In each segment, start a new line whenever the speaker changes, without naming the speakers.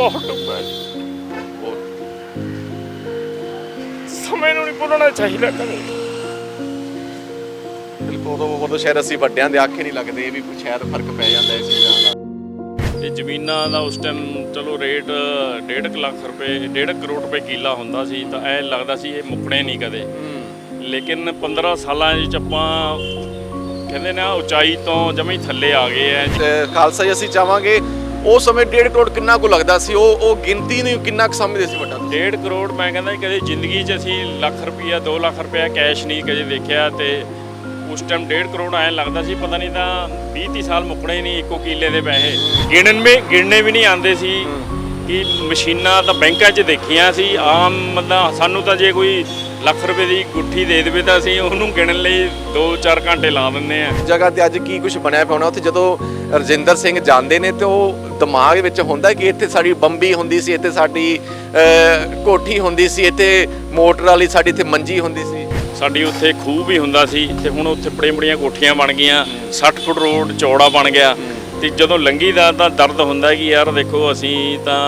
ਬਹੁਤ ਡੁੱਬਾ ਹੈ ਜੀ ਬਹੁਤ। ਸਮੇਂ ਨੂੰ ਨਹੀਂ ਭੁੱਲਣਾ ਚਾਹੀਦਾ ਕਦੇ।
ਬਿਲਕੁਲ ਉਦੋਂ ਉਦੋਂ ਸ਼ਾਇਦ ਅਸੀਂ ਵੱਡਿਆਂ ਦੇ ਆਖੇ ਨਹੀਂ ਲੱਗਦੇ ਵੀ ਸ਼ਾਇਦ ਫ਼ਰਕ ਪੈ ਜਾਂਦਾ ਇਸ ਚੀਜ਼ਾਂ ਦਾ
ਇਹ ਜ਼ਮੀਨਾਂ ਦਾ ਉਸ ਟਾਈਮ ਚਲੋ ਰੇਟ 1.5 ਲੱਖ ਰੁਪਏ 1.5 ਕਰੋੜ ਰੁਪਏ ਕਿੱਲਾ ਹੁੰਦਾ ਸੀ ਤਾਂ ਐ ਲੱਗਦਾ ਸੀ ਇਹ ਮੁੱਕਣੇ ਨਹੀਂ ਕਦੇ। ਲੇਕਿਨ 15 ਸਾਲਾਂ ਵਿੱਚ ਆਪਾਂ ਕਹਿੰਦੇ ਨਾ ਉਚਾਈ ਤੋਂ ਜਮੇ ਥੱਲੇ ਆ ਗਏ ਐ।
ਤੇ ਖਾਲਸਾ ਜੀ ਅਸੀਂ ਚਾਹਾਂਗੇ ਉਸ ਸਮੇਂ 1.5 ਕਰੋੜ ਕਿੰਨਾ ਕੁ ਲੱਗਦਾ ਸੀ, ਉਹ ਉਹ ਗਿਣਤੀ ਨਹੀਂ ਕਿੰਨਾ ਕੁ ਸਮਝਦੇ ਸੀ ਵੱਡਾ?
1.5 ਕਰੋੜ ਮੈਂ ਕਹਿੰਦਾ ਕਦੇ ਜ਼ਿੰਦਗੀ 'ਚ ਅਸੀਂ ਲੱਖ ਰੁਪਈਆ 2 ਲੱਖ ਰੁਪਈਆ ਕੈਸ਼ ਨਹੀਂ ਕਦੇ ਦੇਖਿਆ ਤੇ ਉਸ ਟਾਈਮ 1.5 ਕਰੋੜ ਐ ਲੱਗਦਾ ਸੀ, ਪਤਾ ਨਹੀਂ ਤਾਂ 20 30 ਸਾਲ ਮੁੱਕਣੇ ਹੀ ਨਹੀਂ ਇੱਕੋ ਕਿੱਲੇ ਦੇ ਪੈਸੇ। ਗਿਣਨ ਵੀ ਗਿਣਨੇ ਵੀ ਨਹੀਂ ਆਉਂਦੇ ਸੀ ਕਿ ਮਸ਼ੀਨਾਂ ਤਾਂ ਬੈਂਕਾਂ 'ਚ ਦੇਖੀਆਂ ਸੀ, ਆਮ ਮਤਲਬ ਸਾਨੂੰ ਤਾਂ ਜੇ ਕੋਈ ਲੱਖ ਰੁਪਏ ਦੀ ਗੁੱਠੀ ਦੇ ਦੇਵੇ ਤਾਂ ਅਸੀਂ ਉਹਨੂੰ ਗਿਣਨ ਲਈ 2-4 ਘੰਟੇ ਲਾ ਦਿੰਦੇ ਆ
ਜਗ੍ਹਾ ਤੇ ਅੱਜ ਕੀ ਕੁਝ ਬਣਿਆ ਪਿਆ ਹੋਣਾ? ਉੱਥੇ ਜਦੋਂ ਰਜਿੰਦਰ ਸਿੰਘ ਜਾਂਦੇ ਨੇ ਤੇ ਉਹ ਦਿਮਾਗ ਵਿੱਚ ਹੁੰਦਾ ਕਿ ਇੱਥੇ ਸਾਡੀ ਬੰਬੀ ਹੁੰਦੀ ਸੀ ਇੱਥੇ ਸਾਡੀ ਕੋਠੀ ਹੁੰਦੀ ਸੀ ਇੱਥੇ ਮੋਟਰ ਵਾਲੀ ਸਾਡੀ ਇੱਥੇ ਮੰਜੀ ਹੁੰਦੀ ਸੀ।
ਸਾਡੀ ਉੱਥੇ ਖੂਹ ਵੀ ਹੁੰਦਾ ਸੀ ਤੇ ਹੁਣ ਉੱਥੇ ਬੜੀਆਂ ਬੜੀਆਂ ਕੋਠੀਆਂ ਬਣ ਗਈਆਂ 60 ਫੁੱਟ ਰੋਡ ਚੌੜਾ ਬਣ ਗਿਆ ਤੇ ਜਦੋਂ ਲੰਗੀ ਦਾ ਤਾਂ ਦਰਦ ਹੁੰਦਾ ਕਿ ਯਾਰ ਦੇਖੋ ਅਸੀਂ ਤਾਂ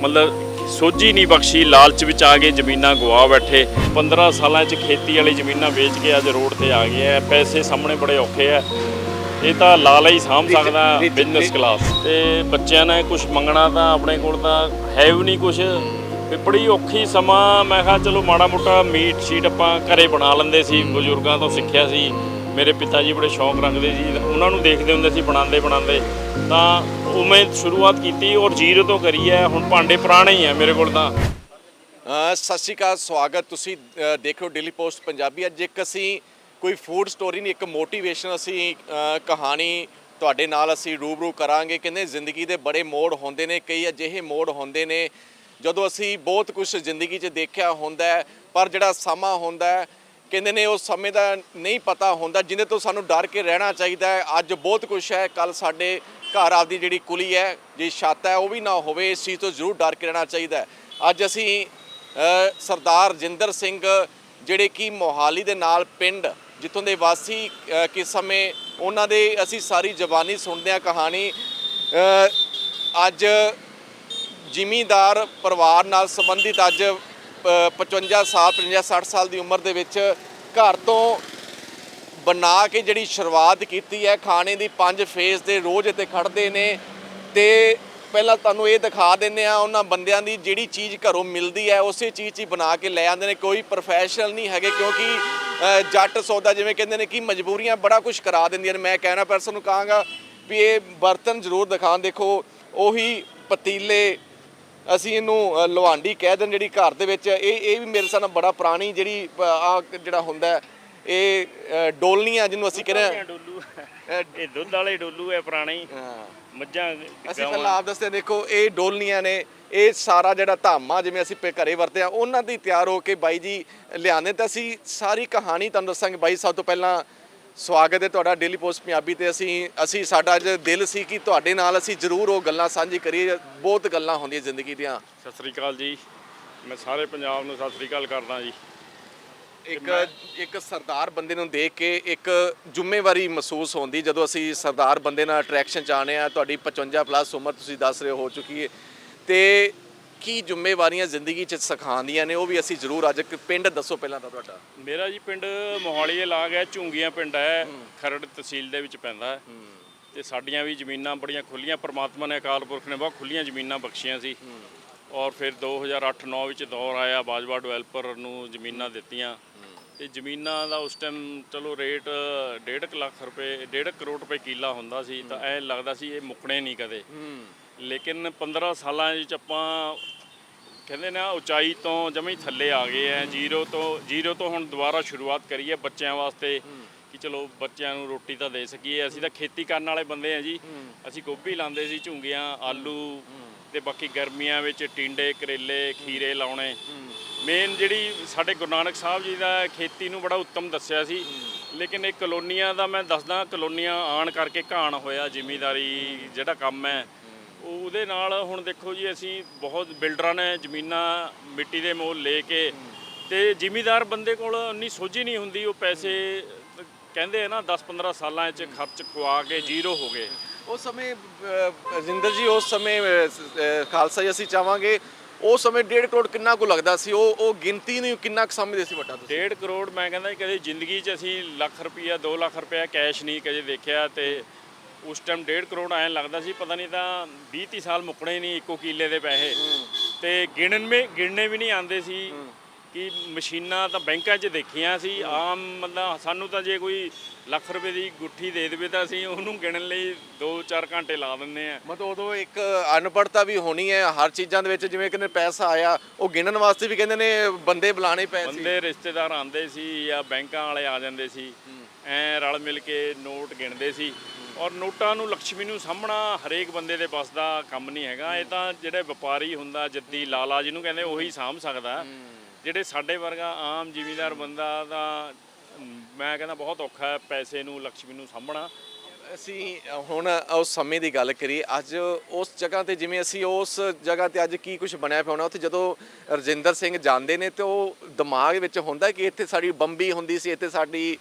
ਮਤਲਬ ਸੋਝੀ ਨਹੀਂ ਬਖਸ਼ੀ ਲਾਲਚ ਵਿੱਚ ਆ ਕੇ ਜ਼ਮੀਨਾਂ ਗਵਾ ਬੈਠੇ। 15 ਸਾਲਾਂ 'ਚ ਖੇਤੀ ਵਾਲੀ ਜ਼ਮੀਨਾਂ ਵੇਚ ਕੇ ਅੱਜ ਰੋਡ ਤੇ ਆ ਗਏ ਆ ਪੈਸੇ ਸਾਹਮਣੇ ਬੜੇ ਔਖੇ ਆ ਇਹ ਤਾਂ ਲਾਲਾ ਹੀ ਸਾਂਭ ਸਕਦਾ ਬਿਜ਼ਨਸ ਕਲਾਸ ਤੇ ਬੱਚਿਆਂ ਨੇ ਕੁਝ ਮੰਗਣਾ ਤਾਂ ਆਪਣੇ ਕੋਲ ਤਾਂ ਹੈ ਵੀ ਨਹੀਂ ਕੁਝ ਵੀ ਬੜੀ ਔਖੀ ਸਮਾਂ ਮੈਂ ਕਿਹਾ ਚਲੋ ਮਾੜਾ ਮੋਟਾ ਮੀਟ ਸ਼ੀਟ ਆਪਾਂ ਘਰੇ ਬਣਾ ਲੈਂਦੇ ਸੀ ਬਜ਼ੁਰਗਾਂ ਤੋਂ ਸਿੱਖਿਆ ਸੀ। ਮੇਰੇ ਪਿਤਾ ਜੀ ਬੜੇ ਸ਼ੌਂਕ ਰੱਖਦੇ ਸੀ। ਉਹਨਾਂ ਨੂੰ ਦੇਖਦੇ ਹੁੰਦੇ ਸੀ ਬਣਾਉਂਦੇ ਬਣਾਉਂਦੇ। ਤਾਂ ਉਹ ਮੈਂ ਸ਼ੁਰੂਆਤ ਕੀਤੀ ਔਰ ਜ਼ੀਰੋ ਤੋਂ ਕਰੀ ਹੈ ਹੁਣ ਭਾਂਡੇ ਪੁਰਾਣੇ ਹੀ ਆ ਮੇਰੇ ਕੋਲ ਤਾਂ।
ਸਤਿ ਸ਼੍ਰੀ ਅਕਾਲ ਸਵਾਗਤ। ਤੁਸੀਂ ਅ, ਦੇਖ ਰਹੇ ਹੋ ਡੇਲੀ ਪੋਸਟ ਪੰਜਾਬੀ। ਅੱਜ ਇੱਕ ਅਸੀਂ ਕੋਈ ਫੂਡ ਸਟੋਰੀ ਨਹੀਂ ਇੱਕ ਮੋਟੀਵੇਸ਼ਨ ਅਸੀਂ ਕਹਾਣੀ ਤੁਹਾਡੇ ਨਾਲ ਅਸੀਂ ਰੂਬਰੂ ਕਰਾਂਗੇ। ਕਹਿੰਦੇ ਜ਼ਿੰਦਗੀ ਦੇ ਬੜੇ ਮੋੜ ਹੁੰਦੇ ਨੇ ਕਈ ਅਜਿਹੇ ਮੋੜ ਹੁੰਦੇ ਨੇ ਜਦੋਂ ਅਸੀਂ ਬਹੁਤ ਕੁਝ ਜ਼ਿੰਦਗੀ 'ਚ ਦੇਖਿਆ ਹੁੰਦਾ ਪਰ ਜਿਹੜਾ ਸਮਾਂ ਹੁੰਦਾ ਕਹਿੰਦੇ ਨੇ ਉਸ ਸਮੇਂ ਦਾ ਨਹੀਂ ਪਤਾ ਹੁੰਦਾ ਜਿਹਦੇ ਤੋਂ ਸਾਨੂੰ ਡਰ ਕੇ ਰਹਿਣਾ ਚਾਹੀਦਾ ਹੈ। ਅੱਜ ਬਹੁਤ ਕੁਝ ਹੈ ਕੱਲ ਸਾਡੇ ਘਰ ਆਪਦੀ ਜਿਹੜੀ ਕੁਲੀ ਹੈ ਜੀ ਛੱਤ ਹੈ ਉਹ ਵੀ ਨਾ ਹੋਵੇ ਇਸ ਚੀਜ਼ ਤੋਂ ਜ਼ਰੂਰ ਡਰ ਕੇ ਰਹਿਣਾ ਚਾਹੀਦਾ ਅੱਜ ਅਸੀਂ ਸਰਦਾਰ ਜਿੰਦਰ ਸਿੰਘ ਜਿਹੜੇ ਕਿ ਮੋਹਾਲੀ ਦੇ ਨਾਲ ਪਿੰਡ ਜਿੱਥੋਂ ਦੇ ਵਾਸੀ ਕਿਸ ਸਮੇਂ ਉਹਨਾਂ ਦੇ ਅਸੀਂ ਸਾਰੀ ਜ਼ਬਾਨੀ ਸੁਣਦੇ ਆ ਕਹਾਣੀ ਅੱਜ ਜ਼ਿਮੀਂਦਾਰ ਪਰਿਵਾਰ ਨਾਲ ਸੰਬੰਧਿਤ ਅੱਜ ਅ, 55 ਸਾਲ 55 60 ਸਾਲ ਦੀ ਉਮਰ ਦੇ ਵਿੱਚ ਘਰ ਤੋਂ ਬਣਾ ਕੇ ਜਿਹੜੀ ਸ਼ੁਰੂਆਤ ਕੀਤੀ ਹੈ ਖਾਣੇ ਦੀ ਪੰਜ ਫੇਸ ਦੇ ਰੋਜ਼ ਇੱਥੇ ਖੜਦੇ ਨੇ ਤੇ ਪਹਿਲਾਂ ਤੁਹਾਨੂੰ ਇਹ ਦਿਖਾ ਦਿੰਨੇ ਆ ਉਹਨਾਂ ਬੰਦਿਆਂ ਦੀ ਜਿਹੜੀ ਚੀਜ਼ ਘਰੋਂ ਮਿਲਦੀ ਹੈ ਉਸੇ ਚੀਜ਼ 'ਚ ਹੀ ਬਣਾ ਕੇ ਲੈ ਆਉਂਦੇ ਨੇ। ਕੋਈ ਪ੍ਰੋਫੈਸ਼ਨਲ ਨਹੀਂ ਹੈਗੇ ਕਿਉਂਕਿ ਜੱਟ ਸੌਦਾ ਜਿਵੇਂ ਕਹਿੰਦੇ ਨੇ ਕਿ ਮਜਬੂਰੀਆਂ ਬੜਾ ਕੁਝ ਕਰਾ ਦਿੰਦੀਆਂ ਨੇ। ਮੈਂ ਕਹਿਣਾ ਪਰਸਨ ਨੂੰ ਕਹਾਂਗਾ ਵੀ ਇਹ ਬਰਤਨ ਜ਼ਰੂਰ ਦਿਖਾਣ ਦੇਖੋ ਉਹੀ ਪਤੀਲੇ ਅਸੀਂ ਇਹਨੂੰ ਅ, ਕਹਿ ਦਿੰਦੇ ਜਿਹੜੀ ਘਰ ਦੇ ਵਿੱਚ। ਇਹ ਇਹ ਵੀ ਮੇਰੇ ਸਾਹਮਣੇ ਬੜਾ ਪੁਰਾਣੀ ਜਿਹੜੀ ਜਿਹੜਾ ਹੁੰਦਾ ਇਹ ਅ, ਡੋਲਨੀਆਂ ਜਿਹਨੂੰ ਅਸੀਂ ਕਹਿੰਦੇ
ਡੋਲੂ। ਇਹ ਦੁੱਧ ਵਾਲੇ ਡੋਲੂ ਹੈ ਪੁਰਾਣੇ। ਹੀ।
ਹਾਂ।
ਮੱਝਾਂ
ਅਸੀਂ ਪਹਿਲਾਂ ਆਪ ਦੱਸਦੇ ਹਾਂ, ਦੇਖੋ ਇਹ ਡੋਲਨੀਆਂ ਨੇ ਇਹ ਸਾਰਾ ਜਿਹੜਾ ਧਾਮਾ ਜਿਵੇਂ ਅਸੀਂ ਪੇ ਘਰੇ ਵਰਤੇ ਆ ਉਹਨਾਂ ਦੀ ਤਿਆਰ ਹੋ ਕੇ ਬਾਈ ਜੀ ਲਿਆਉਂਦੇ ਤਾਂ ਅਸੀਂ ਸਾਰੀ ਕਹਾਣੀ ਤੁਹਾਨੂੰ ਦੱਸਾਂਗੇ ਬਾਈ ਸਭ ਤੋਂ ਪਹਿਲਾਂ ਸਵਾਗਤ ਹੈ ਤੁਹਾਡਾ ਡੇਲੀ ਪੋਸਟ ਪੰਜਾਬੀ ਤੇ। ਅਸੀਂ ਅਸੀਂ ਸਾਡਾ ਅੱਜ ਦਿਲ ਸੀ ਕਿ ਤੁਹਾਡੇ ਨਾਲ ਅਸੀਂ ਜ਼ਰੂਰ ਉਹ ਗੱਲਾਂ ਸਾਂਝੀ ਕਰੀਏ ਬਹੁਤ ਗੱਲਾਂ ਹੁੰਦੀਆਂ ਜ਼ਿੰਦਗੀ ਦੀਆਂ।
ਸਤਿ ਸ੍ਰੀ ਅਕਾਲ ਜੀ। ਮੈਂ ਸਾਰੇ ਪੰਜਾਬ ਨੂੰ ਸਤਿ ਸ੍ਰੀ ਅਕਾਲ ਕਰਦਾ ਜੀ।
ਇੱਕ ਇੱਕ ਸਰਦਾਰ ਬੰਦੇ ਨੂੰ ਦੇਖ ਕੇ ਇੱਕ ਜ਼ਿੰਮੇਵਾਰੀ ਮਹਿਸੂਸ ਹੁੰਦੀ ਜਦੋਂ ਅਸੀਂ ਸਰਦਾਰ ਬੰਦੇ ਨਾਲ ਅਟਰੈਕਸ਼ਨ ਚ ਆਨੇ ਆ ਤੁਹਾਡੀ 55 ਪਲੱਸ ਉਮਰ ਤੁਸੀਂ ਦੱਸ ਰਹੇ ਹੋ ਚੁੱਕੀ ਹੈ। ਤੇ ਕੀ ਜ਼ਿੰਮੇਵਾਰੀਆਂ ਜ਼ਿੰਦਗੀ ਚ ਸਿਖਾਉਂਦੀਆਂ ਨੇ ਉਹ ਵੀ ਅਸੀਂ ਜ਼ਰੂਰ ਅੱਜ ਇੱਕ ਪਿੰਡ ਦੱਸੋ ਪਹਿਲਾਂ ਤਾਂ ਤੁਹਾਡਾ।
ਮੇਰਾ ਜੀ ਪਿੰਡ ਮੋਹਾਲੀ ਦੇ ਲਾਗ ਹੈ ਝੁੰਗੀਆਂ ਪਿੰਡ ਹੈ ਖਰੜ ਤਹਿਸੀਲ ਦੇ ਵਿੱਚ ਪੈਂਦਾ ਹੈ। ਤੇ ਸਾਡੀਆਂ ਵੀ ਜ਼ਮੀਨਾਂ ਬੜੀਆਂ ਖੁੱਲੀਆਂ ਪ੍ਰਮਾਤਮਾ ਨੇ ਅਕਾਲ ਪੁਰਖ ਨੇ ਬਹੁਤ ਖੁੱਲੀਆਂ ਜ਼ਮੀਨਾਂ ਬਖਸ਼ੀਆਂ ਸੀ। ਔਰ ਫਿਰ 2008-9 ਵਿੱਚ ਦੌਰ ਆਇਆ ਬਾਜਵਾ ਡਿਵੈਲਪਰ ਨੂੰ ਜ਼ਮੀਨਾਂ ਦਿੱਤੀਆਂ। ਤੇ ਜ਼ਮੀਨਾਂ ਦਾ ਉਸ ਟਾਈਮ ਚਲੋ ਰੇਟ 1.5 ਲੱਖ ਰੁਪਏ 1.5 ਕਰੋੜ ਰੁਪਏ ਕਿੱਲਾ ਹੁੰਦਾ ਸੀ ਤਾਂ ਐ ਲੱਗਦਾ ਸੀ ਇਹ ਮੁੱਕਣੇ ਨਹੀਂ ਕਦੇ। ਲੇਕਿਨ 15 ਸਾਲਾਂ ਵਿੱਚ ਆਪਾਂ ਕਹਿੰਦੇ ਨਾ ਉਚਾਈ ਤੋਂ ਜਮੇ ਹੀ ਥੱਲੇ ਆ ਗਏ ਆ ਜ਼ੀਰੋ ਤੋਂ ਜ਼ੀਰੋ ਤੋਂ ਹੁਣ ਦੁਬਾਰਾ ਸ਼ੁਰੂਆਤ ਕਰੀ ਹੈ ਬੱਚਿਆਂ ਵਾਸਤੇ ਕਿ ਚਲੋ ਬੱਚਿਆਂ ਨੂੰ ਰੋਟੀ ਤਾਂ ਦੇ ਸਕੀਏ। ਅਸੀਂ ਤਾਂ ਖੇਤੀ ਕਰਨ ਵਾਲੇ ਬੰਦੇ ਆ ਜੀ। ਅਸੀਂ ਗੋਭੀ ਲਾਉਂਦੇ ਸੀ ਝੁੰਗੀਆਂ ਆਲੂ ਤੇ ਬਾਕੀ ਗਰਮੀਆਂ ਵਿੱਚ ਟਿੰਡੇ ਕਰੇਲੇ ਖੀਰੇ ਲਾਉਣੇ। ਮੇਨ ਜਿਹੜੀ ਸਾਡੇ ਗੁਰੂ ਨਾਨਕ ਸਾਹਿਬ ਜੀ ਦਾ ਖੇਤੀ ਨੂੰ ਬੜਾ ਉੱਤਮ ਦੱਸਿਆ ਸੀ। ਲੇਕਿਨ ਇਹ ਕਲੋਨੀਆਂ ਦਾ ਮੈਂ ਦੱਸਦਾ ਕਲੋਨੀਆਂ ਆਣ ਕਰਕੇ ਘਾਣ ਹੋਇਆ ਜ਼ਿਮੀਂਦਾਰੀ ਜਿਹੜਾ ਕੰਮ ਹੈ। ਉਹ ਉਹਦੇ ਨਾਲ ਹੁਣ ਦੇਖੋ ਜੀ ਅਸੀਂ ਬਹੁਤ ਬਿਲਡਰਾਂ ਨੇ ਜ਼ਮੀਨਾਂ ਮਿੱਟੀ ਦੇ ਮੋਲ ਲੈ ਕੇ ਤੇ ਜ਼ਿਮੀਦਾਰ ਬੰਦੇ ਕੋਲ ਉਨੀ ਸੋਝੀ ਨਹੀਂ ਹੁੰਦੀ ਉਹ ਪੈਸੇ ਕਹਿੰਦੇ ਆ ਨਾ 10-15 ਸਾਲਾਂ 'ਚ ਖਰਚ ਖਵਾ ਕੇ ਜ਼ੀਰੋ ਹੋ ਗਏ।
ਉਸ ਸਮੇਂ ਅ, ਰਜਿੰਦਰ ਜੀ ਉਸ ਸਮੇਂ ਖਾਲਸਾ ਜੀ ਅਸੀਂ ਚਾਹਾਂਗੇ ਉਸ ਸਮੇਂ 1.5 ਕਰੋੜ ਕਿੰਨਾ ਕੁ ਲੱਗਦਾ ਸੀ? ਉਹ ਉਹ ਗਿਣਤੀ ਨੂੰ ਕਿੰਨਾ ਕੁ ਸਮਝਦੇ ਸੀ ਵੱਡਾ ਤੁਸੀਂ?
ਡੇਢ ਕਰੋੜ ਮੈਂ ਕਹਿੰਦਾ ਕਦੇ ਜ਼ਿੰਦਗੀ 'ਚ ਅਸੀਂ ਲੱਖ ਰੁਪਈਆ 2 ਲੱਖ ਰੁਪਈਆ ਕੈਸ਼ ਨਹੀਂ ਕਦੇ ਦੇਖਿਆ ਤੇ ਉਸ ਟਾਈਮ ਡੇਢ ਕਰੋੜ ਐਂ ਲੱਗਦਾ ਸੀ ਪਤਾ ਨਹੀਂ ਤਾਂ 20 30 ਸਾਲ ਮੁੱਕਣੇ ਨਹੀਂ ਇੱਕੋ ਕਿੱਲੇ ਦੇ ਪੈਸੇ। ਤੇ ਗਿਣਨ ਮੇ ਗਿਣਨੇ ਵੀ ਨਹੀਂ ਆਉਂਦੇ ਸੀ। ਕਿ ਮਸ਼ੀਨਾਂ ਤਾਂ ਬੈਂਕਾਂ 'ਚ ਦੇਖੀਆਂ ਸੀ ਆਮ ਮਤਲਬ ਸਾਨੂੰ ਤਾਂ ਜੇ ਕੋਈ ਲੱਖ ਰੁਪਏ ਦੀ ਗੁੱਠੀ ਦੇ ਦੇਵੇ ਤਾਂ ਅਸੀਂ ਉਹਨੂੰ ਗਿਣਨ ਲਈ 2-4 ਘੰਟੇ ਲਾ ਦਿੰਦੇ ਆ
ਮਤਲਬ ਉਦੋਂ ਇੱਕ ਅਨਪੜਤਾ ਵੀ ਹੋਣੀ ਹੈ ਹਰ ਚੀਜ਼ਾਂ ਦੇ ਵਿੱਚ ਜਿਵੇਂ ਕਹਿੰਦੇ ਪੈਸਾ ਆਇਆ ਉਹ ਗਿਣਨ ਵਾਸਤੇ ਵੀ ਕਹਿੰਦੇ ਨੇ ਬੰਦੇ ਬੁਲਾਣੇ ਪਏ ਸੀ।
ਬੰਦੇ ਰਿਸ਼ਤੇਦਾਰ ਆਉਂਦੇ ਸੀ ਜਾਂ ਬੈਂਕਾਂ ਵਾਲੇ ਆ ਜਾਂਦੇ ਸੀ ਐ ਰਲ ਮਿਲ ਕੇ ਨੋਟ ਗਿਣਦੇ ਸੀ ਔਰ ਨੋਟਾਂ ਨੂੰ ਲక్ష్ਮੀ ਨੂੰ ਸਾਹਮਣਾ ਹਰੇਕ ਬੰਦੇ ਦੇ ਬਸ ਦਾ ਕੰਮ ਨਹੀਂ ਹੈਗਾ ਇਹ ਤਾਂ ਜਿਹੜੇ ਵਪਾਰੀ ਹੁੰਦਾ ਜੱਦੀ ਲਾਲਾ ਜਿਹਨੂੰ ਕਹਿੰਦੇ ਉਹੀ ਸਾਂਭ ਸਕਦਾ। ਜਿਹੜੇ ਸਾਡੇ ਵਰਗਾ ਆਮ ਜ਼ਿਮੀਂਦਾਰ ਬੰਦਾ ਦਾ ਮੈਂ ਕਹਿੰਦਾ ਬਹੁਤ ਔਖਾ ਹੈ ਪੈਸੇ ਨੂੰ ਲక్ష్ਮੀ ਨੂੰ ਸਾਂਭਣਾ।
ਅਸੀਂ ਹੁਣ ਉਸ ਸਮੇਂ ਦੀ ਗੱਲ ਕਰੀਏ ਅੱਜ ਉਸ ਜਗ੍ਹਾ ਤੇ ਜਿਵੇਂ ਅਸੀਂ ਉਸ ਜਗ੍ਹਾ ਤੇ ਅੱਜ ਕੀ ਕੁਝ ਬਣਿਆ ਪਿਆ ਹੋਣਾ ਉੱਥੇ ਜਦੋਂ ਰਜਿੰਦਰ ਸਿੰਘ ਜਾਂਦੇ ਨੇ ਤੇ ਉਹ ਦਿਮਾਗ ਵਿੱਚ ਹੁੰਦਾ ਕਿ ਇੱਥੇ ਸਾਡੀ ਬੰਬੀ ਹੁੰਦੀ ਸੀ ਇੱਥੇ ਸਾਡੀ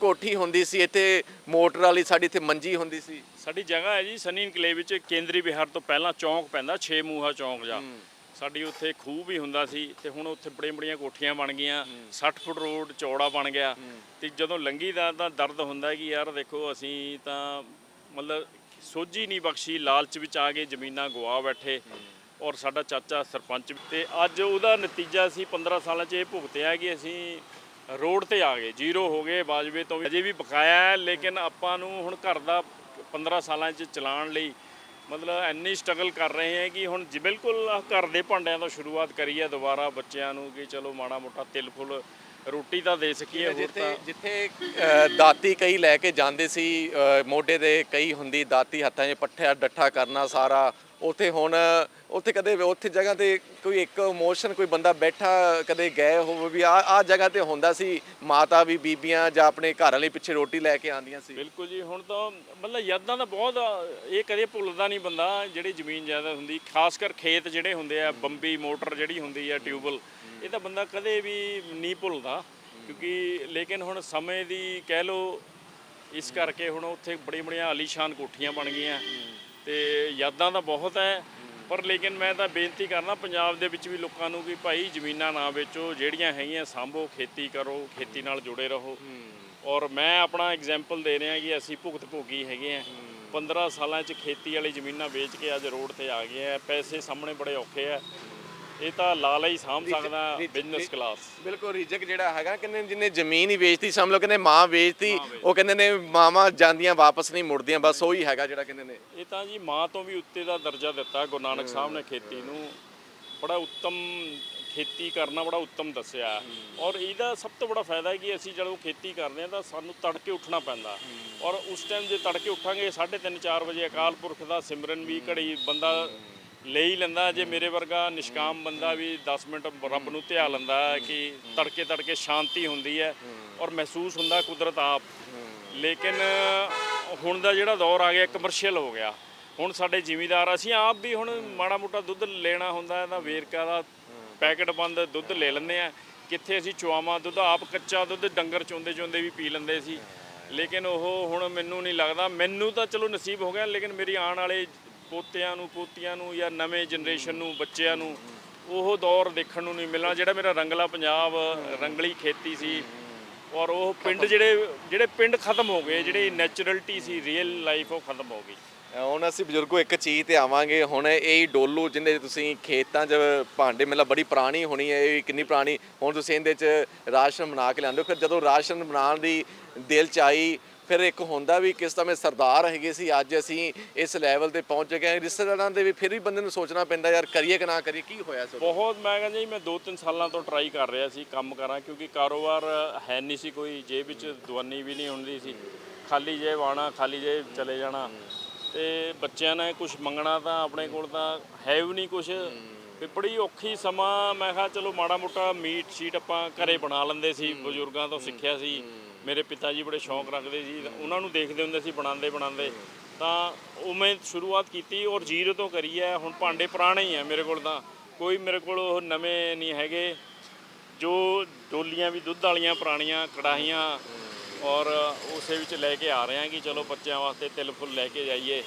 ਕੋਠੀ ਹੁੰਦੀ ਸੀ ਇੱਥੇ ਮੋਟਰ ਵਾਲੀ ਸਾਡੀ ਇੱਥੇ ਮੰਜੀ ਹੁੰਦੀ ਸੀ।
ਸਾਡੀ ਜਗ੍ਹਾ ਹੈ ਜੀ ਸਨੀ ਇਨਕਲੇਵ ਵਿੱਚ ਕੇਂਦਰੀ ਵਿਹਾਰ ਤੋਂ ਪਹਿਲਾਂ ਚੌਂਕ ਪੈਂਦਾ ਛੇ ਮੂਹਾ ਚੌਂਕ ਜਾ। ਸਾਡੀ ਉੱਥੇ ਖੂਹ ਵੀ ਹੁੰਦਾ ਸੀ ਤੇ ਹੁਣ ਉੱਥੇ ਬੜੀਆਂ ਬੜੀਆਂ ਕੋਠੀਆਂ ਬਣ ਗਈਆਂ 60 ਫੁੱਟ ਰੋਡ ਚੌੜਾ ਬਣ ਗਿਆ ਤੇ ਜਦੋਂ ਲੰਗੀ ਦਾ ਤਾਂ ਦਰਦ ਹੁੰਦਾ ਕਿ ਯਾਰ ਦੇਖੋ ਅਸੀਂ ਤਾਂ ਮਤਲਬ ਸੋਝੀ ਨਹੀਂ ਬਖਸ਼ੀ ਲਾਲਚ ਵਿੱਚ ਆ ਕੇ ਜ਼ਮੀਨਾਂ ਗਵਾ ਬੈਠੇ ਔਰ ਸਾਡਾ ਚਾਚਾ ਸਰਪੰਚ ਤੇ ਅੱਜ ਉਹਦਾ ਨਤੀਜਾ ਅਸੀਂ 15 ਸਾਲਾਂ 'ਚ ਇਹ ਭੁਗਤਿਆ ਕਿ ਅਸੀਂ ਰੋਡ ਤੇ ਆ ਗਏ ਜ਼ੀਰੋ ਹੋ ਗਏ ਬਾਜਵੇ ਤੋਂ ਵੀ। ਅਜੇ ਵੀ ਬਕਾਇਆ ਹੈ ਲੇਕਿਨ ਆਪਾਂ ਨੂੰ ਹੁਣ ਘਰ ਦਾ 15 ਸਾਲਾਂ 'ਚ ਚਲਾਉਣ ਲਈ ਮਤਲਬ ਇੰਨੀ ਸਟਰਗਲ ਕਰ ਰਹੇ ਹੈ ਕਿ ਹੁਣ ਜੀ ਬਿਲਕੁਲ ਘਰ ਦੇ ਭਾਂਡਿਆਂ ਤੋਂ ਸ਼ੁਰੂਆਤ ਕਰੀ ਹੈ ਦੁਬਾਰਾ ਬੱਚਿਆਂ ਨੂੰ ਕਿ ਚਲੋ ਮਾੜਾ ਮੋਟਾ ਤਿਲ ਫੁੱਲ ਰੋਟੀ ਤਾਂ ਦੇ ਸਕੀਏ ਹੋਰ
ਜਿੱਥੇ
ਤਾਂ।
ਜਿੱਥੇ ਦਾਤੀ ਕਈ ਲੈ ਕੇ ਜਾਂਦੇ ਸੀ ਮੋਢੇ ਦੇ ਕਈ ਹੁੰਦੀ ਦਾਤੀ ਹੱਥਾਂ 'ਚ ਪੱਠਿਆ ਡੱਠਾ ਕਰਨਾ ਸਾਰਾ। ਉੱਥੇ ਹੁਣ ਉੱਥੇ ਕਦੇ ਉੱਥੇ ਜਗ੍ਹਾ ਤੇ ਕੋਈ ਇੱਕ ਇਮੋਸ਼ਨ ਕੋਈ ਬੰਦਾ ਬੈਠਾ ਕਦੇ ਗਏ ਹੋਵੇ ਵੀ ਆ ਆ ਜਗ੍ਹਾ ਤੇ ਹੁੰਦਾ ਸੀ ਮਾਤਾ ਵੀ ਬੀਬੀਆਂ ਜਾਂ ਆਪਣੇ ਘਰ ਵਾਲੇ ਪਿੱਛੇ ਰੋਟੀ ਲੈ ਕੇ ਆਉਂਦੀਆਂ ਸੀ।
ਬਿਲਕੁਲ ਜੀ ਹੁਣ ਤਾਂ ਮਤਲਬ ਯਾਦਾਂ ਤਾਂ ਬਹੁਤ ਆ, ਇਹ ਕਦੇ ਭੁੱਲਦਾ ਨਹੀਂ ਬੰਦਾ ਜਿਹੜੀ ਜ਼ਮੀਨ ਜ਼ਿਆਦਾ ਹੁੰਦੀ ਖਾਸ ਕਰ ਖੇਤ ਜਿਹੜੇ ਹੁੰਦੇ ਆ ਬੰਬੀ ਮੋਟਰ ਜਿਹੜੀ ਹੁੰਦੀ ਆ ਟਿਊਬਲ ਇਹ ਤਾਂ ਬੰਦਾ ਕਦੇ ਵੀ ਨਹੀਂ ਭੁੱਲਦਾ, ਕਿਉਂਕਿ ਲੇਕਿਨ ਹੁਣ ਸਮੇਂ ਦੀ ਕਹਿ ਲੋ ਇਸ ਕਰਕੇ ਹੁਣ ਉੱਥੇ ਬੜੀ ਬੜੀਆਂ ਆਲੀਸ਼ਾਨ ਕੋਠੀਆਂ ਬਣ ਗਈਆਂ। ਤੇ ਯਾਦਾਂ ਤਾਂ ਬਹੁਤ ਹੈ ਪਰ ਲੇਕਿਨ ਮੈਂ ਤਾਂ ਬੇਨਤੀ ਕਰਨਾ ਪੰਜਾਬ ਦੇ ਵਿੱਚ ਵੀ ਲੋਕਾਂ ਨੂੰ ਕਿ ਭਾਈ ਜ਼ਮੀਨਾਂ ਨਾ ਵੇਚੋ, ਜਿਹੜੀਆਂ ਹੈਗੀਆਂ ਸਾਂਭੋ, ਖੇਤੀ ਕਰੋ, ਖੇਤੀ ਨਾਲ ਜੁੜੇ ਰਹੋ। ਔਰ ਮੈਂ ਆਪਣਾ ਐਗਜ਼ਾਮਪਲ ਦੇ ਰਿਹਾ ਕਿ ਅਸੀਂ ਭੁਗਤ ਭੋਗੀ ਹੈਗੇ ਆ। 15 ਸਾਲਾਂ 'ਚ ਖੇਤੀ ਵਾਲੀ ਜ਼ਮੀਨਾਂ ਵੇਚ ਕੇ ਅੱਜ ਰੋਡ ਤੇ ਆ ਗਏ ਆ, ਪੈਸੇ ਸਾਹਮਣੇ ਬੜੇ ਔਖੇ ਆ। ਇਹ ਤਾਂ ਲਾਲਾ ਹੀ ਸਾਂਭ ਸਕਦਾ ਬਿਜ਼ਨਸ ਕਲਾਸ
ਬਿਲਕੁਲ ਰਿਜਕ ਜਿਹੜਾ ਹੈਗਾ ਕਹਿੰਦੇ ਜਿੰਨੇ ਜ਼ਮੀਨ ਹੀ ਵੇਚਤੀ ਸਮਝ ਲਓ ਕਹਿੰਦੇ ਮਾਂ ਵੇਚਤੀ ਉਹ ਕਹਿੰਦੇ ਨੇ ਮਾਵਾਂ ਜਾਂਦੀਆਂ ਵਾਪਸ ਨਹੀਂ ਮੁੜਦੀਆਂ ਬਸ ਉਹੀ ਹੈਗਾ ਜਿਹੜਾ ਕਹਿੰਦੇ ਨੇ।
ਇਹ ਤਾਂ ਜੀ ਮਾਂ ਤੋਂ ਵੀ ਉੱਤੇ ਦਾ ਦਰਜਾ ਦਿੱਤਾ ਗੁਰੂ ਨਾਨਕ ਸਾਹਿਬ ਨੇ ਖੇਤੀ ਨੂੰ। ਬੜਾ ਉੱਤਮ ਖੇਤੀ ਕਰਨਾ ਬੜਾ ਉੱਤਮ ਦੱਸਿਆ। ਔਰ ਇਹਦਾ ਸਭ ਤੋਂ ਬੜਾ ਫਾਇਦਾ ਹੈ ਕਿ ਅਸੀਂ ਜਦੋਂ ਖੇਤੀ ਕਰਦੇ ਹਾਂ ਤਾਂ ਸਾਨੂੰ ਤੜਕੇ ਉੱਠਣਾ ਪੈਂਦਾ। ਔਰ ਉਸ ਟਾਈਮ ਜੇ ਤੜਕੇ ਉੱਠਾਂਗੇ 3:30 4 ਵਜੇ ਅਕਾਲ ਪੁਰਖ ਦਾ ਸਿਮਰਨ ਵੀ ਘੜੀ ਬੰਦਾ ਲੈ ਹੀ ਲੈਂਦਾ, ਜੇ ਮੇਰੇ ਵਰਗਾ ਨਿਸ਼ਕਾਮ ਬੰਦਾ ਵੀ 10 ਮਿੰਟ ਰੱਬ ਨੂੰ ਧਿਆ ਲੈਂਦਾ ਕਿ ਤੜਕੇ ਤੜਕੇ ਸ਼ਾਂਤੀ ਹੁੰਦੀ ਹੈ ਔਰ ਮਹਿਸੂਸ ਹੁੰਦਾ ਕੁਦਰਤ ਆਪ। ਲੇਕਿਨ ਹੁਣ ਦਾ ਜਿਹੜਾ ਦੌਰ ਆ ਗਿਆ ਕਮਰਸ਼ੀਅਲ ਹੋ ਗਿਆ। ਹੁਣ ਸਾਡੇ ਜ਼ਿਮੀਦਾਰ, ਅਸੀਂ ਆਪ ਵੀ ਹੁਣ ਮਾੜਾ ਮੋਟਾ ਦੁੱਧ ਲੈਣਾ ਹੁੰਦਾ ਹੈ ਤਾਂ ਵੇਰਕਾ ਦਾ ਪੈਕਟ ਬੰਦ ਦੁੱਧ ਲੈ ਲੈਂਦੇ ਆ ਕਿੱਥੇ ਅਸੀਂ ਚੁਆਵਾਂ ਦੁੱਧ, ਆਪ ਕੱਚਾ ਦੁੱਧ ਡੰਗਰ ਚੋਂਦੇ ਚੋਂਦੇ ਵੀ ਪੀ ਲੈਂਦੇ ਸੀ। ਲੇਕਿਨ ਉਹ ਹੁਣ ਮੈਨੂੰ ਨਹੀਂ ਲੱਗਦਾ। ਮੈਨੂੰ ਤਾਂ ਚਲੋ ਨਸੀਬ ਹੋ ਗਿਆ, ਲੇਕਿਨ ਮੇਰੀ ਆਉਣ ਵਾਲੇ ਪੋਤਿਆਂ ਨੂੰ ਪੋਤੀਆਂ ਨੂੰ ਜਾਂ ਨਵੇਂ ਜਨਰੇਸ਼ਨ ਨੂੰ ਬੱਚਿਆਂ ਨੂੰ ਉਹ ਦੌਰ ਦੇਖਣ ਨੂੰ ਨਹੀਂ ਮਿਲਣਾ। ਜਿਹੜਾ ਮੇਰਾ ਰੰਗਲਾ ਪੰਜਾਬ ਰੰਗਲੀ ਖੇਤੀ ਸੀ ਔਰ ਉਹ ਪਿੰਡ ਜਿਹੜੇ ਜਿਹੜੇ ਪਿੰਡ ਖਤਮ ਹੋ ਗਏ ਜਿਹੜੇ ਨੈਚੁਰਲਿਟੀ ਸੀ ਰੀਅਲ ਲਾਈਫ ਉਹ ਖਤਮ ਹੋ ਗਈ।
ਹੁਣ ਅਸੀਂ ਬਜ਼ੁਰਗੋ ਇੱਕ ਚੀਜ਼ ਤੇ ਆਵਾਂਗੇ। ਹੁਣ ਇਹ ਡੋਲੂ ਜਿਹਦੇ ਤੁਸੀਂ ਖੇਤਾਂ 'ਚ ਭਾਂਡੇ ਮਤਲਬ ਬੜੀ ਪੁਰਾਣੀ ਹੋਣੀ ਹੈ ਇਹ ਕਿੰਨੀ ਪੁਰਾਣੀ। ਹੁਣ ਤੁਸੀਂ ਇਹਦੇ 'ਚ ਰਾਸ਼ਨ ਬਣਾ ਕੇ ਲਿਆਂਦੇ ਹੋ। ਫਿਰ ਜਦੋਂ ਰਾਸ਼ਨ ਬਣਾਉਣ ਦੀ ਦਿਲ 'ਚ ਆਈ ਫਿਰ ਇੱਕ ਹੁੰਦਾ ਵੀ ਕਿਸ ਸਮੇਂ ਸਰਦਾਰ ਹੈਗੇ ਸੀ ਅੱਜ ਅਸੀਂ ਇਸ ਲੈਵਲ ਤੇ ਪਹੁੰਚ ਗਏ ਹਾਂ। ਰਿਸ਼ਤੇਦਾਰਾਂ ਦੇ ਵੀ ਫਿਰ ਵੀ ਬੰਦੇ ਨੂੰ ਸੋਚਣਾ ਪੈਂਦਾ ਯਾਰ ਕਰੀਏ ਕਿ ਨਾ ਕਰੀਏ ਕੀ ਹੋਇਆ ਸੀ?
ਬਹੁਤ ਮੈਂ ਕਹਿੰਦਾ ਜੀ ਮੈਂ 2-3 ਸਾਲਾਂ ਤੋਂ ਟਰਾਈ ਕਰ ਰਿਹਾ ਸੀ ਕੰਮ ਕਰਾਂ ਕਿਉਂਕਿ ਕਾਰੋਬਾਰ ਹੈ ਨਹੀਂ ਸੀ ਕੋਈ ਜੇਬ ਵਿੱਚ ਦਵਾਨੀ ਵੀ ਨਹੀਂ ਹੁੰਦੀ ਸੀ। ਖਾਲੀ ਜੇਬ ਆਣਾ ਖਾਲੀ ਜੇਬ ਚਲੇ ਜਾਣਾ। ਤੇ ਬੱਚਿਆਂ ਨੇ ਕੁਝ ਮੰਗਣਾ ਤਾਂ ਆਪਣੇ ਕੋਲ ਤਾਂ ਹੈ ਵੀ ਨਹੀਂ ਕੁਝ ਵੀ ਬੜੀ ਔਖੀ ਸਮਾਂ ਮੈਂ ਕਿਹਾ ਚਲੋ ਮਾੜਾ ਮੋਟਾ ਮੀਟ ਸ਼ੀਟ ਆਪਾਂ ਘਰੇ ਬਣਾ ਲੈਂਦੇ ਸੀ ਬਜ਼ੁਰਗਾਂ ਤੋਂ ਸਿੱਖਿਆ ਸੀ। ਮੇਰੇ ਪਿਤਾ ਜੀ ਬੜੇ ਸ਼ੌਂਕ ਰੱਖਦੇ ਸੀ ਉਹਨਾਂ ਨੂੰ ਦੇਖਦੇ ਹੁੰਦੇ ਸੀ ਬਣਾਉਂਦੇ ਬਣਾਉਂਦੇ। ਤਾਂ ਉਹ ਮੈਂ ਸ਼ੁਰੂਆਤ ਕੀਤੀ ਔਰ ਜ਼ੀਰੋ ਤੋਂ ਕਰੀ ਹੈ, ਹੁਣ ਭਾਂਡੇ ਪੁਰਾਣੇ ਹੀ ਆ ਮੇਰੇ ਕੋਲ ਤਾਂ। ਕੋਈ ਮੇਰੇ ਕੋਲ ਉਹ ਨਵੇਂ ਨਹੀਂ ਹੈਗੇ, ਜੋ ਡੋਲੀਆਂ ਵੀ, ਦੁੱਧ ਵਾਲੀਆਂ ਪੁਰਾਣੀਆਂ ਕੜਾਹੀਆਂ ਔਰ ਉਸੇ ਵਿੱਚ ਲੈ ਕੇ ਆ ਰਹੇ ਹਾਂ ਕਿ ਚਲੋ ਬੱਚਿਆਂ ਵਾਸਤੇ ਤਿਲ ਫੁੱਲ ਲੈ ਕੇ ਜਾਈਏ।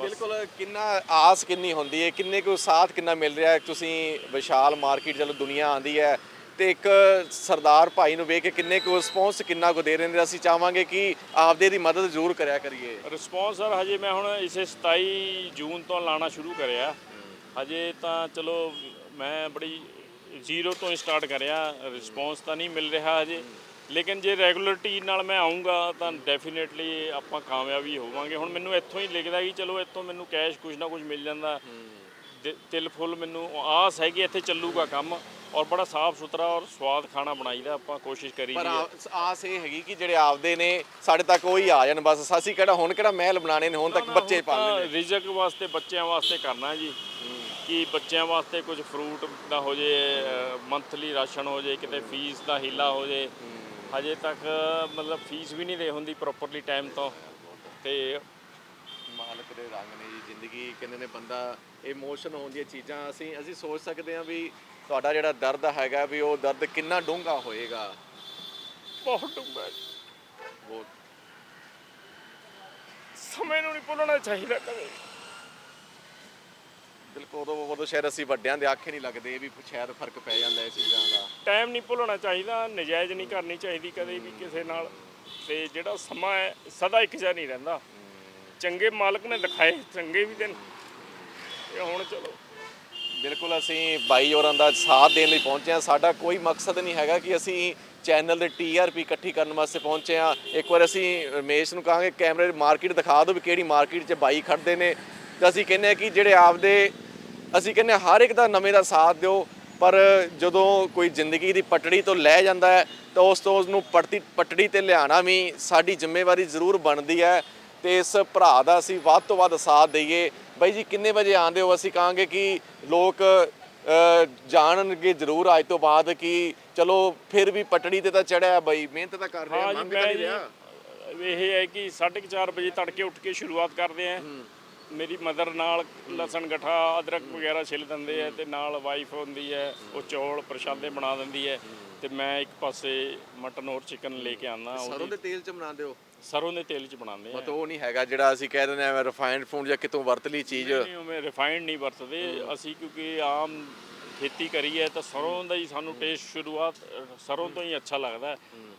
ਬਿਲਕੁਲ, ਕਿੰਨਾ ਆਸ ਕਿੰਨੀ ਹੁੰਦੀ ਹੈ, ਕਿੰਨੇ ਕੁ ਸਾਥ ਕਿੰਨਾ ਮਿਲ ਰਿਹਾ ਹੈ? ਤੁਸੀਂ ਵਿਸ਼ਾਲ ਮਾਰਕੀਟ ਚਲੋ ਦੁਨੀਆ ਆਂਦੀ ਹੈ ਤੇ ਇੱਕ ਸਰਦਾਰ ਭਾਈ ਨੂੰ ਵੇਖ ਕੇ ਕਿੰਨੇ ਕੁ ਰਿਸਪੌਂਸ ਕਿੰਨਾ ਕੁ ਦੇ ਰਹੇ ਨੇ ਅਸੀਂ ਚਾਹਾਂਗੇ ਕਿ ਆਪਦੇ ਦੀ ਮਦਦ ਜ਼ਰੂਰ ਕਰਿਆ ਕਰੀਏ।
ਰਿਸਪੌਂਸ ਸਰ ਹਜੇ ਮੈਂ ਹੁਣ ਇਸੇ 27 ਜੂਨ ਤੋਂ ਲਾਣਾ ਸ਼ੁਰੂ ਕਰਿਆ। ਹਜੇ ਤਾਂ ਚਲੋ ਮੈਂ ਬੜੀ ਜ਼ੀਰੋ ਤੋਂ ਸਟਾਰਟ ਕਰਿਆ। ਰਿਸਪੌਂਸ ਤਾਂ ਨਹੀਂ ਮਿਲ ਰਿਹਾ ਹਜੇ। ਲੇਕਿਨ ਜੇ ਰੈਗੂਲਰਿਟੀ ਨਾਲ ਮੈਂ ਆਉਂਗਾ ਤਾਂ ਡੈਫੀਨੇਟਲੀ ਆਪਾਂ ਕਾਮਯਾਬ ਹੋਵਾਂਗੇ। ਹੁਣ ਮੈਨੂੰ ਇੱਥੋਂ ਹੀ ਲਿਖਦਾ ਕਿ ਚਲੋ ਇੱਥੋਂ ਮੈਨੂੰ ਕੈਸ਼ ਕੁਝ ਨਾ ਕੁਝ ਮਿਲ ਜਾਂਦਾ। ਤਿਲ ਫੁੱਲ ਮੈਨੂੰ ਆਸ ਹੈ ਕਿ ਇੱਥੇ ਚੱਲੂਗਾ ਕੰਮ। ਔਰ ਬੜਾ ਸਾਫ਼ ਸੁਥਰਾ ਔਰ ਸਵਾਦ ਖਾਣਾ ਬਣਾਈਦਾ ਆਪਾਂ ਕੋਸ਼ਿਸ਼ ਕਰੀ
ਪਰ ਆ- ਆਸ ਇਹ ਹੈਗੀ ਕਿ ਜਿਹੜੇ ਆਪਦੇ ਨੇ ਸਾਡੇ ਤੱਕ ਉਹੀ ਆ ਜਾਣ ਬਸ ਅਸੀਂ ਕਿਹੜਾ ਹੁਣ ਕਿਹੜਾ ਮਹਿਲ ਬਣਾਣੇ ਨੇ ਹੁਣ ਤੱਕ ਬੱਚੇ ਪਾਲਣੇ ਨੇ।
ਰਿਜ਼ਕ ਵਾਸਤੇ ਬੱਚਿਆਂ ਵਾਸਤੇ ਕਰਨਾ ਜੀ। ਕਿ ਬੱਚਿਆਂ ਵਾਸਤੇ ਕੁਝ ਫਰੂਟ ਦਾ ਹੋ ਜੇ ਮੰਥਲੀ ਰਾਸ਼ਨ ਹੋ ਜੇ ਕਿਤੇ ਫੀਸ ਦਾ ਹੀਲਾ ਹੋ ਜੇ। ਹਜੇ ਤੱਕ ਮਤਲਬ ਫੀਸ ਵੀ ਨਹੀਂ ਦੇ ਹੁੰਦੀ ਪ੍ਰੋਪਰਲੀ ਟਾਈਮ ਤੋਂ। ਤੇ
ਮਾਲਕ ਦੇ ਰੰਗ ਨੇ ਜੀ ਜ਼ਿੰਦਗੀ ਕਹਿੰਦੇ ਨੇ ਬੰਦਾ ਇਮੋਸ਼ਨ ਹੁੰਦੀਆਂ ਚੀਜ਼ਾਂ ਅਸੀਂ ਅਸੀਂ ਸੋਚ ਸਕਦੇ ਹਾਂ ਵੀ ਤੁਹਾਡਾ ਜਿਹੜਾ ਦਰਦ ਹੈਗਾ ਵੀ ਉਹ ਦਰਦ ਕਿੰਨਾ ਡੂੰਘਾ ਹੋਏਗਾ?
ਬਹੁਤ ਡੂੰਘਾ।
ਬਹੁਤ।
ਸਮੇਂ ਨੂੰ ਨਹੀਂ ਭੁੱਲਣਾ ਚਾਹੀਦਾ ਕਦੇ।
ਬਿਲਕੁਲ ਉਦੋਂ ਉਦੋਂ ਸ਼ਾਇਦ ਅਸੀਂ ਵੱਡਿਆਂ ਦੇ ਆਖੇ ਨਹੀਂ ਲੱਗਦੇ ਵੀ ਸ਼ਾਇਦ ਫ਼ਰਕ ਪੈ ਜਾਂਦਾ ਇਹ ਚੀਜ਼ਾਂ ਦਾ।
ਟਾਈਮ ਨਹੀਂ ਭੁੱਲਣਾ ਚਾਹੀਦਾ ਨਜਾਇਜ਼ ਨਹੀਂ ਕਰਨੀ ਚਾਹੀਦੀ ਕਦੇ ਵੀ ਕਿਸੇ ਨਾਲ। ਤੇ ਜਿਹੜਾ ਸਮਾਂ ਹੈ ਸਦਾ ਇੱਕ ਜਿਹਾ ਨਹੀਂ ਰਹਿੰਦਾ। ਚੰਗੇ ਮਾਲਕ ਨੇ ਦਿਖਾਏ ਚੰਗੇ ਵੀ ਦਿਨ। ਇਹ ਹੁਣ ਚਲੋ।
ਬਿਲਕੁਲ ਅਸੀਂ ਬਾਈ ਹੋਰਾਂ ਦਾ ਸਾਥ ਦੇਣ ਲਈ ਪਹੁੰਚੇ ਹਾਂ। ਸਾਡਾ ਕੋਈ ਮਕਸਦ ਨਹੀਂ ਹੈਗਾ ਕਿ ਅਸੀਂ ਚੈਨਲ ਦੇ ਟੀਆਰਪੀ ਇਕੱਠੀ ਕਰਨ ਵਾਸਤੇ ਪਹੁੰਚੇ ਹਾਂ। ਇੱਕ ਵਾਰ ਅਸੀਂ ਰਮੇਸ਼ ਨੂੰ ਕਹਾਂਗੇ, ਕੈਮਰੇ ਮਾਰਕੀਟ ਦਿਖਾ ਦਿਓ ਵੀ ਕਿਹੜੀ ਮਾਰਕੀਟ 'ਚ ਬਾਈ ਖੜਦੇ ਨੇ। ਤੇ ਅਸੀਂ ਕਹਿੰਦੇ ਹਾਂ ਕਿ ਜਿਹੜੇ ਆਪਦੇ, ਅਸੀਂ ਕਹਿੰਦੇ ਹਾਂ ਹਰ ਇੱਕ ਦਾ ਨਵੇਂ ਦਾ ਸਾਥ ਦਿਓ, ਪਰ ਜਦੋਂ ਕੋਈ ਜ਼ਿੰਦਗੀ ਦੀ ਪਟੜੀ ਤੋਂ ਲੈ ਜਾਂਦਾ ਹੈ, ਤਾਂ ਉਸ ਤੋਂ ਉਸ ਨੂੰ ਪਟੜੀ ਪਟੜੀ ਤੇ ਲਿਆਉਣਾ ਵੀ ਸਾਡੀ ਜ਼ਿੰਮੇਵਾਰੀ ਜ਼ਰੂਰ ਬਣਦੀ ਹੈ। ਤੇ ਇਸ ਭਰਾ ਦਾ ਅਸੀਂ ਵੱਧ ਤੋਂ ਵੱਧ ਸਾਥ ਦਈਏ। ਬਾਈ ਜੀ ਕਿੰਨੇ ਵਜੇ ਆਉਂਦੇ ਹੋ? ਅਸੀਂ ਕਹਾਂਗੇ ਕਿ ਲੋਕ ਜਾਣਨਗੇ ਜ਼ਰੂਰ ਅੱਜ ਤੋਂ ਬਾਅਦ ਕਿ ਚਲੋ ਫਿਰ ਵੀ ਪਟੜੀ ਤੇ ਤਾਂ ਚੜਿਆ ਬਾਈ ਮਿਹਨਤ ਤਾਂ ਕਰ ਰਿਹਾ ਮੰਗ ਤਾਂ ਰਿਹਾ।
ਇਹ ਹੈ ਕਿ 4:30 ਵਜੇ ਤੜਕੇ ਉੱਠ ਕੇ ਸ਼ੁਰੂਆਤ ਕਰਦੇ ਆ ਮੇਰੀ ਮਦਰ ਨਾਲ ਲਸਣ ਗਠਾ ਅਦਰਕ ਵਗੈਰਾ ਛਿਲ ਦਿੰਦੇ ਆ ਤੇ ਨਾਲ ਵਾਈਫ ਹੁੰਦੀ ਹੈ ਉਹ ਚੌਲ ਪ੍ਰਸ਼ਾਦੇ ਬਣਾ ਦਿੰਦੀ ਹੈ ਤੇ ਮੈਂ ਇੱਕ ਪਾਸੇ ਮਟਨ ਔਰ ਚਿਕਨ ਲੈ ਕੇ ਆਉਂਦਾ
ਸਰੋਂ ਦੇ ਤੇਲ 'ਚ ਬਣਾਉਂਦੇ ਹੋ?
ਸਰੋਂ ਦੇ ਤੇਲ 'ਚ ਬਣਾਉਂਦੇ ਆ।
ਮਤਲਬ ਉਹ ਨਹੀਂ ਹੈਗਾ ਜਿਹੜਾ ਅਸੀਂ ਕਹਿ ਦਿੰਦੇ ਆ ਰਿਫਾਈਨਡ ਫੂਡ ਜਾਂ ਕਿਤੋਂ ਵਰਤ ਲਈ ਚੀਜ਼।
ਨਹੀਂ ਉਵੇਂ ਰਿਫਾਈਨਡ ਨਹੀਂ ਵਰਤਦੇ। ਅਸੀਂ ਕਿਉਂਕਿ ਆਮ ਖੇਤੀ ਕਰੀ ਹੈ ਤਾਂ ਸਰੋਂ ਦਾ ਹੀ ਸਾਨੂੰ ਟੇਸਟ ਸ਼ੁਰੂਆਤ ਅ, ਸਰੋਂ ਤੋਂ ਹੀ ਅੱਛਾ ਲੱਗਦਾ ਹੈ।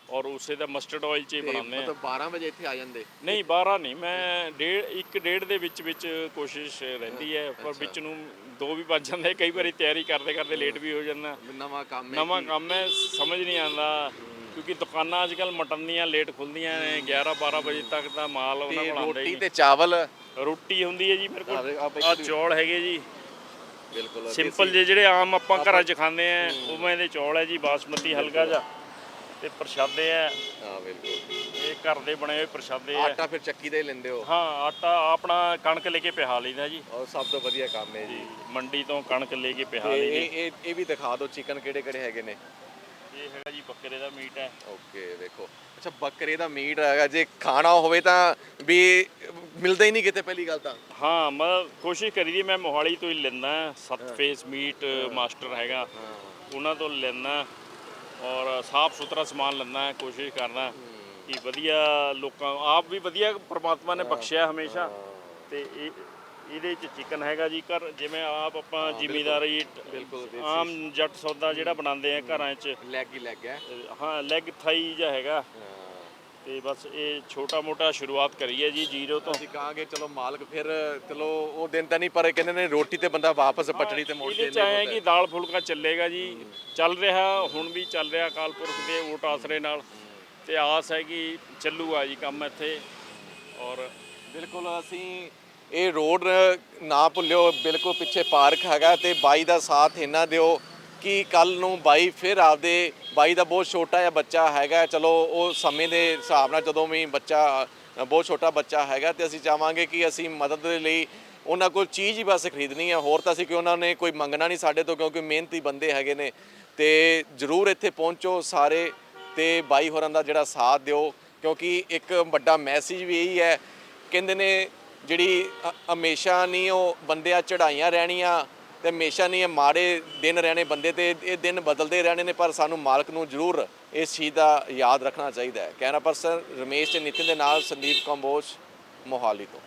ਔਰ ਉਸੇ ਦਾ ਮਸਟਰਡ ਆਇਲ 'ਚ ਹੀ ਬਣਾਉਂਦੇ ਆ
ਮਤਲਬ 12 ਵਜੇ ਇੱਥੇ ਆ ਜਾਂਦੇ।
ਨਹੀਂ 12 ਨਹੀਂ ਮੈਂ ਡੇਢ ਇੱਕ ਡੇਢ ਦੇ ਵਿੱਚ ਵਿੱਚ ਕੋਸ਼ਿਸ਼ ਰਹਿੰਦੀ ਹੈ। ਪਰ ਵਿੱਚ ਨੂੰ ਦੋ ਵੀ ਵੱਜ ਜਾਂਦੇ ਕਈ ਵਾਰੀ ਤਿਆਰੀ ਕਰਦੇ ਕਰਦੇ ਲੇਟ ਵੀ ਹੋ ਜਾਂਦਾ।
ਨਵਾਂ ਕੰਮ ਹੈ
ਨਵਾਂ ਕੰਮ ਹੈ ਸਮਝ ਨਹੀਂ ਆਉਂਦਾ। ਕਿਉਂਕਿ ਦੁਕਾਨਾਂ ਅੱਜ ਕੱਲ ਮਟਨ ਦੀਆਂ ਲੇਟ ਖੁੱਲਦੀਆਂ ਨੇ 11 12 ਵਜੇ ਤੱਕ ਦਾ ਮਾਲ ਉਹਨਾਂ
ਤੇ
ਕੋਲ ਆਉਂਦਾ
ਰੋਟੀ
ਹੀ
ਤੇ ਚਾਵਲ।
ਨਹੀਂ। ਰੋਟੀ ਹੁੰਦੀ ਹੈ ਜੀ ਮੇਰੇ
ਆਹ ਵੇ- ਆਹ
ਕੋਲ ਆ ਚੌਲ ਹੈਗੇ ਜੀ।
ਬਿਲਕੁਲ
ਸਿੰਪਲ ਜੇ ਜਿਹੜੇ ਆਮ ਆਪਾਂ ਘਰਾਂ 'ਚ ਖਾਂਦੇ ਆ ਉਵੇਂ ਦੇ ਚੌਲ ਹੈ ਜੀ ਬਾਸਮਤੀ ਹਲਕਾ ਜਿਹਾ। ਤੇ ਪ੍ਰਸ਼ਾਦੇ ਆ।
ਹਾਂ ਬਿਲਕੁਲ।
ਇਹ ਘਰ ਦੇ ਬਣੇ ਹੋਏ ਪ੍ਰਸ਼ਾਦੇ ਆ।
ਆਟਾ ਫਿਰ ਚੱਕੀ ਦਾ ਹੀ ਲੈਂਦੇ ਹੋ?
ਹਾਂ ਆਟਾ ਆਪਣਾ ਕਣਕ ਲੈ ਕੇ ਪਿਹਾ ਲਈਦਾ ਜੀ।
ਔਰ ਸਭ ਤੋਂ ਵਧੀਆ ਕੰਮ ਹੈ ਜੀ।
ਜੀ ਮੰਡੀ ਤੋਂ ਕਣਕ ਲੈ ਕੇ ਪਿਹਾ
ਤੇ
ਲਈਦੀ।
ਇਹ ਇਹ ਇਹ ਵੀ ਦਿਖਾ ਦਿਓ ਚਿਕਨ ਕਿਹੜੇ ਕਿਹੜੇ ਹੈਗੇ ਨੇ।
ਇਹ ਹੈਗਾ ਜੀ ਬੱਕਰੇ ਦਾ ਮੀਟ ਹੈ।
ਓਕੇ ਦੇਖੋ ਅੱਛਾ ਬੱਕਰੇ ਦਾ ਮੀਟ ਹੈਗਾ। ਜੇ ਖਾਣਾ ਹੋਵੇ ਤਾਂ ਵੀ ਮਿਲਦਾ ਹੀ ਨਹੀਂ ਕਿਤੇ ਪਹਿਲੀ ਗੱਲ ਤਾਂ।
ਹਾਂ ਮੈਂ ਕੋਸ਼ਿਸ਼ ਕਰੀ ਦੀ ਮੈਂ ਮੋਹਾਲੀ ਤੋਂ ਹੀ ਲੈਂਦਾ ਸੱਤ ਫੇਸ ਮੀਟ ਮਾਸਟਰ ਹੈਗਾ। ਉਹਨਾਂ ਤੋਂ ਲੈਂਦਾ ਔਰ ਸਾਫ਼ ਸੁਥਰਾ ਸਮਾਨ ਲੈਂਦਾ ਕੋਸ਼ਿਸ਼ ਕਰਦਾ ਕਿ ਵਧੀਆ ਲੋਕਾਂ ਆਪ ਵੀ ਵਧੀਆ ਪ੍ਰਮਾਤਮਾ ਨੇ ਬਖਸ਼ਿਆ ਹਮੇਸ਼ਾ। ਤੇ ਇਹ ਇਹਦੇ ਚ ਚਿਕਨ ਹੈਗਾ ਜੀ ਘਰ ਜਿਵੇਂ ਆਪ ਆਪਾਂ ਜ਼ਿਮੀਦਾਰੀ
ਬਿਲਕੁਲ, ਦੇਸੀ।
ਆਮ ਜੱਟ ਸੌਦਾ ਜਿਹੜਾ ਬਣਾਉਂਦੇ ਆ ਘਰਾਂ 'ਚ।
ਲੈਗ ਹੀ ਲੈਗ ਹੈ।
ਹਾਂ ਲੈਗ ਥਾਈ ਜਿਹਾ ਹੈਗਾ। ਤੇ ਬਸ ਇਹ ਛੋਟਾ ਮੋਟਾ ਸ਼ੁਰੂਆਤ ਕਰੀ ਹੈ ਜੀ ਜ਼ੀਰੋ ਤੋਂ।
ਅਸੀਂ ਕਹਾਂਗੇ ਚਲੋ ਮਾਲਕ ਫਿਰ ਚਲੋ ਉਹ ਦਿਨ ਤਾਂ ਨਹੀਂ ਪਰ ਇਹ ਕਹਿੰਦੇ ਨੇ ਰੋਟੀ ਤੇ ਬੰਦਾ ਵਾਪਸ ਪਟੜੀ ਤੇ ਮੋੜ
ਇਹਦੇ ਚ ਆਇਆ ਕਿ ਦਾਲ ਫੁਲਕਾ ਚੱਲੇਗਾ ਜੀ। ਚੱਲ ਰਿਹਾ ਹੁਣ ਵੀ ਚੱਲ ਰਿਹਾ ਅਕਾਲ ਪੁਰਖ ਦੇ ਓਟ ਆਸਰੇ ਨਾਲ। ਤੇ ਆਸ ਹੈ ਕਿ ਚੱਲੂਗਾ ਜੀ ਕੰਮ ਇੱਥੇ। ਔਰ
ਬਿਲਕੁਲ ਅਸੀਂ ਇਹ ਰੋਡ ਨਾ ਭੁੱਲਿਓ, ਬਿਲਕੁਲ ਪਿੱਛੇ ਪਾਰਕ ਹੈਗਾ ਤੇ ਬਾਈ ਦਾ ਸਾਥ ਇਹਨਾਂ ਦਿਓ ਕਿ ਕੱਲ ਨੂੰ ਬਾਈ ਫਿਰ ਆਪਦੇ, ਬਾਈ ਦਾ ਬਹੁਤ ਛੋਟਾ ਜਿਹਾ ਬੱਚਾ ਹੈਗਾ, ਚਲੋ ਉਹ ਸਮੇਂ ਦੇ ਹਿਸਾਬ ਨਾਲ ਜਦੋਂ ਵੀ ਬੱਚਾ, ਬਹੁਤ ਛੋਟਾ ਬੱਚਾ ਹੈਗਾ ਤੇ ਅਸੀਂ ਚਾਹਾਂਗੇ ਕਿ ਅਸੀਂ ਮਦਦ ਦੇ ਲਈ ਉਹਨਾਂ ਕੋਲ ਚੀਜ਼ ਹੀ ਬਸ ਖਰੀਦਣੀ ਹੈ ਹੋਰ ਤਾਂ ਅਸੀਂ ਕਿ ਉਹਨਾਂ ਨੇ ਕੋਈ ਮੰਗਣਾ ਨਹੀਂ ਸਾਡੇ ਤੋਂ ਕਿਉਂਕਿ ਮਿਹਨਤੀ ਬੰਦੇ ਹੈਗੇ ਨੇ ਤੇ ਜਰੂਰ ਇੱਥੇ ਪਹੁੰਚੋ ਸਾਰੇ ਤੇ ਬਾਈ ਹੋਰਾਂ ਦਾ ਜਿਹੜਾ ਸਾਥ ਦਿਓ ਕਿਉਂਕਿ ਇੱਕ ਵੱਡਾ ਮੈਸੇਜ ਵੀ ਇਹੀ ਹੈ, ਕਹਿੰਦੇ ਨੇ ਜਿਹੜੀ ਹਮੇਸ਼ਾ ਨਹੀਂ ਉਹ ਬੰਦਿਆਂ ਚੜਾਈਆਂ ਰਹਿਣੀਆਂ ਤੇ ਹਮੇਸ਼ਾ ਨਹੀਂ ਇਹ ਮਾੜੇ ਦਿਨ ਰਹਿਣੇ ਬੰਦੇ ਤੇ ਇਹ ਦਿਨ ਬਦਲਦੇ ਰਹਿਣੇ ਨੇ, ਪਰ ਸਾਨੂੰ ਮਾਲਕ ਨੂੰ ਜ਼ਰੂਰ ਇਸ ਚੀਜ਼ ਦਾ ਯਾਦ ਰੱਖਣਾ ਚਾਹੀਦਾ ਹੈ। ਕੈਮਰਾ ਪਰਸਨ ਰਮੇਸ਼ ਤੇ ਨਿਤਿਨ ਦੇ ਨਾਲ ਸੰਦੀਪ ਕੰਬੋਜ, ਮੋਹਾਲੀ ਤੋਂ।